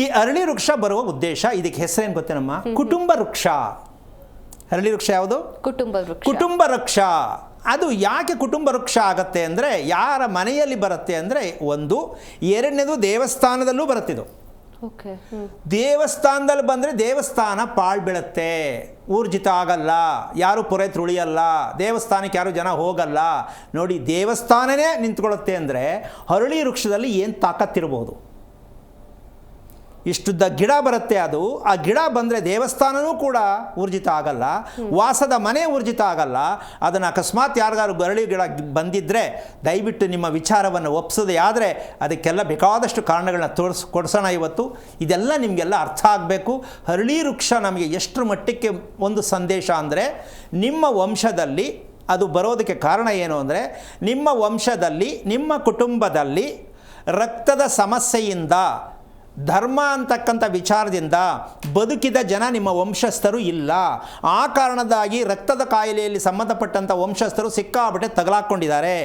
ಈ ಅರಳಿ ವೃಕ್ಷ ಬರುವ ಉದ್ದೇಶ ಇದಕ್ಕೆ ಹೆಸರೇನು ಗೊತ್ತೇನಮ್ಮ ಕುಟುಂಬ ವೃಕ್ಷ. ಅರಳಿ ವೃಕ್ಷ ಯಾವುದು? ಕುಟುಂಬ ವೃಕ್ಷ. ಕುಟುಂಬ ವೃಕ್ಷ. ಅದು ಯಾಕೆ ಕುಟುಂಬ ವೃಕ್ಷ ಆಗತ್ತೆ ಅಂದರೆ ಯಾರ ಮನೆಯಲ್ಲಿ ಬರುತ್ತೆ ಅಂದರೆ ಒಂದು ಎರಡನೇದು ದೇವಸ್ಥಾನದಲ್ಲೂ ಬರುತ್ತಿದ್ದು ದೇವಸ್ಥಾನದಲ್ಲಿ ಬಂದರೆ ದೇವಸ್ಥಾನ ಪಾಳು ಬೀಳುತ್ತೆ. ಊರ್ಜಿತ ಆಗಲ್ಲ. ಯಾರು ಪೊರೆ ತುಳಿಯಲ್ಲ. ದೇವಸ್ಥಾನಕ್ಕೆ ಯಾರು ಜನ ಹೋಗಲ್ಲ. ನೋಡಿ ದೇವಸ್ಥಾನನೇ ನಿಂತ್ಕೊಳ್ಳುತ್ತೆ ಅಂದರೆ ಹರಳಿ ವೃಕ್ಷದಲ್ಲಿ ಏನು ತಾಕತ್ತಿರ್ಬೋದು? ಇಷ್ಟುದ್ದ ಗಿಡ ಬರುತ್ತೆ ಅದು ಆ ಗಿಡ ಬಂದರೆ ದೇವಸ್ಥಾನನೂ ಕೂಡ ಊರ್ಜಿತ ಆಗಲ್ಲ ವಾಸದ ಮನೆ ಊರ್ಜಿತ ಆಗಲ್ಲ. ಅದನ್ನು ಅಕಸ್ಮಾತ್ ಯಾರಿಗಾರು ಗರಳಿ ಗಿಡ ಬಂದಿದ್ದರೆ ದಯವಿಟ್ಟು ನಿಮ್ಮ ವಿಚಾರವನ್ನು ಒಪ್ಸೋದೇ ಆದರೆ ಅದಕ್ಕೆಲ್ಲ ಬೇಕಾದಷ್ಟು ಕಾರಣಗಳನ್ನ ತೋರಿಸ್ ಕೊಡಿಸೋಣ ಇವತ್ತು. ಇದೆಲ್ಲ ನಿಮಗೆಲ್ಲ ಅರ್ಥ ಆಗಬೇಕು. ಹರಳಿ ವೃಕ್ಷ ನಮಗೆ ಎಷ್ಟು ಮಟ್ಟಕ್ಕೆ ಒಂದು ಸಂದೇಶ ಅಂದರೆ ನಿಮ್ಮ ವಂಶದಲ್ಲಿ ಅದು ಬರೋದಕ್ಕೆ ಕಾರಣ ಏನು ಅಂದರೆ ನಿಮ್ಮ ವಂಶದಲ್ಲಿ ನಿಮ್ಮ ಕುಟುಂಬದಲ್ಲಿ ರಕ್ತದ ಸಮಸ್ಯೆಯಿಂದ ಧರ್ಮ ಅಂತಕ್ಕಂಥ ವಿಚಾರದಿಂದ ಬದುಕಿದ ಜನ ನಿಮ್ಮ ವಂಶಸ್ಥರು ಇಲ್ಲ. ಆ ಕಾರಣದಾಗಿ ರಕ್ತದ ಕಾಯಿಲೆಯಲ್ಲಿ ಸಂಬಂಧಪಟ್ಟಂಥ ವಂಶಸ್ಥರು ಸಿಕ್ಕಾಪಟ್ಟೆ ತಗಲಾಕೊಂಡಿದ್ದಾರೆ.